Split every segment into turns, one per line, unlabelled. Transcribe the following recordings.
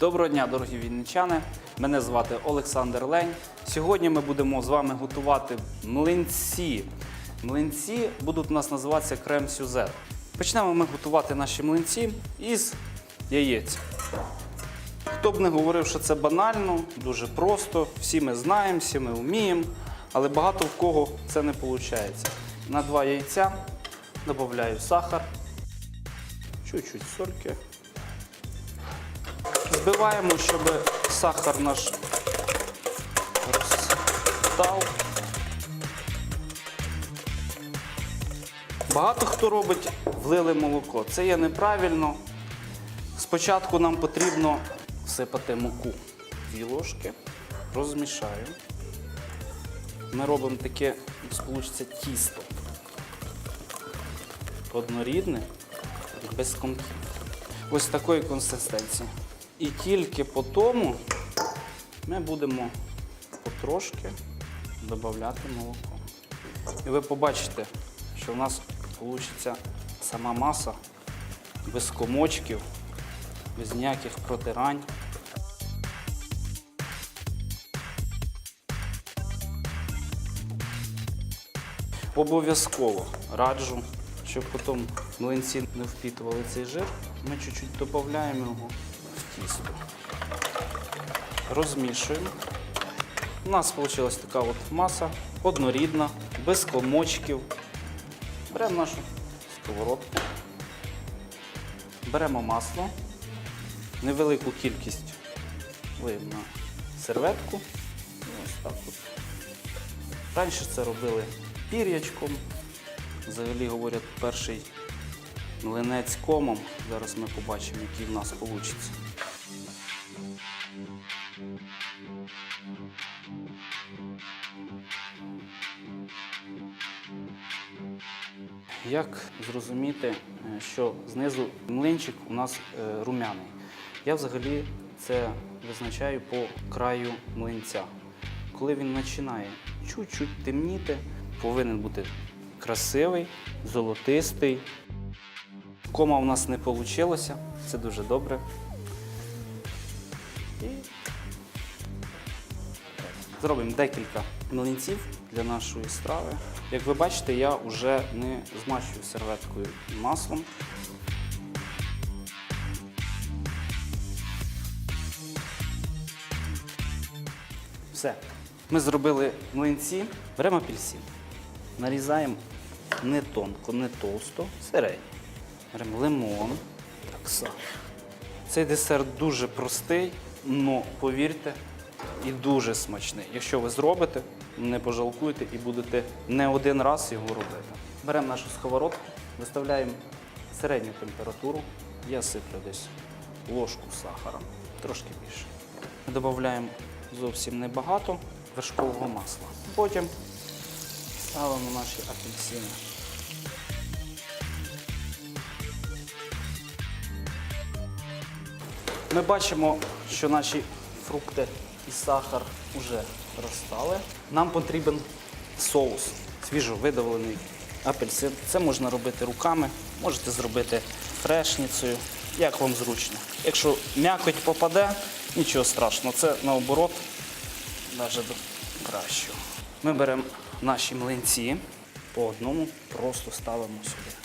Доброго дня, дорогі вінничани. Мене звати Олександр Лень. Сьогодні ми будемо з вами готувати млинці. Млинці будуть у нас називатися крем сюзет. Почнемо ми готувати наші млинці із яєць. Хто б не говорив, що це банально, дуже просто, всі ми знаємо, всі ми вміємо, але багато в кого це не виходить. На два яйця додаю сахар, чуть-чуть сольки. Збиваємо, щоб сахар наш розстав. Багато хто робить влили молоко. Це є неправильно. Спочатку нам потрібно всипати муку. Дві ложки, розмішаю. Ми робимо таке, вийде тісто. Однорідне без комків. Ось такої консистенції. І тільки по тому ми будемо потрошки додати молоко. І ви побачите, що в нас вийде сама маса без комочків, без ніяких протирань. Обов'язково раджу, щоб потім млинці не впітували цей жир. Ми чуть-чуть додаємо його тісто. Розмішуємо. У нас вийшла така от маса однорідна, без комочків. Беремо нашу сковородку, беремо масло, невелику кількість виємо на серветку. Ось так от. Раніше це робили пір'ячком. Взагалі говорять, перший млинець комом. Зараз ми побачимо, який в нас вийде. Як зрозуміти, е, що знизу млинчик у нас е, румяний? Я взагалі це визначаю по краю млинця. Коли він починає чуть-чуть темніти, повинен бути красивий, золотистий. Кома у нас не вийшло, це дуже добре. І зробимо декілька млинців для нашої страви. Як ви бачите, я вже не змащую серветкою маслом. Все. Ми зробили млинці, беремо апельсин, нарізаємо не тонко, не толсто, середньо. Беремо лимон. Так само. Цей десерт дуже простий, але повірте, і дуже смачний. Якщо ви зробите, не пожалкуєте і будете не один раз його робити. Беремо нашу сковородку, виставляємо середню температуру. Я сиплю десь ложку сахара, трошки більше. Додаємо зовсім небагато вершкового масла. Потім ставимо наші апельсини. Ми бачимо, що наші фрукти і сахар вже розстали. Нам потрібен соус, свіжо видавлений апельсин. Це можна робити руками, можете зробити фрешницею, як вам зручно. Якщо м'якоть попаде, нічого страшного, це наоборот навіть до кращого. Ми беремо наші млинці по одному, просто ставимо сюди.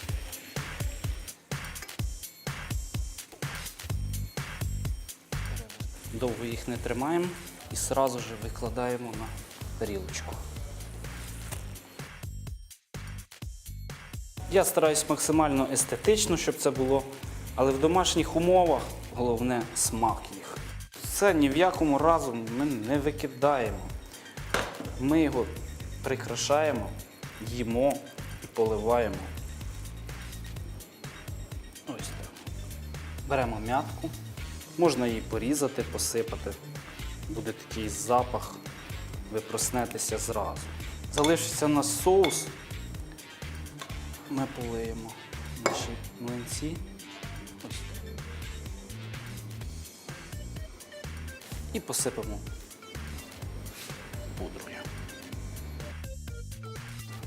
Довго їх не тримаємо і одразу ж викладаємо на тарілочку. Я стараюсь максимально естетично, щоб це було, але в домашніх умовах головне смак їх. Це ні в якому разу ми не викидаємо. Ми його прикрашаємо, їмо і поливаємо. Ось так. Беремо м'ятку, можна її порізати, посипати. Буде такий запах, ви проснетеся зразу. Залишиться у нас соус. Ми полиємо наші млинці. І посипемо пудрою.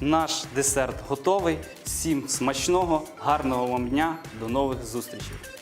Наш десерт готовий. Всім смачного, гарного вам дня, до нових зустрічей!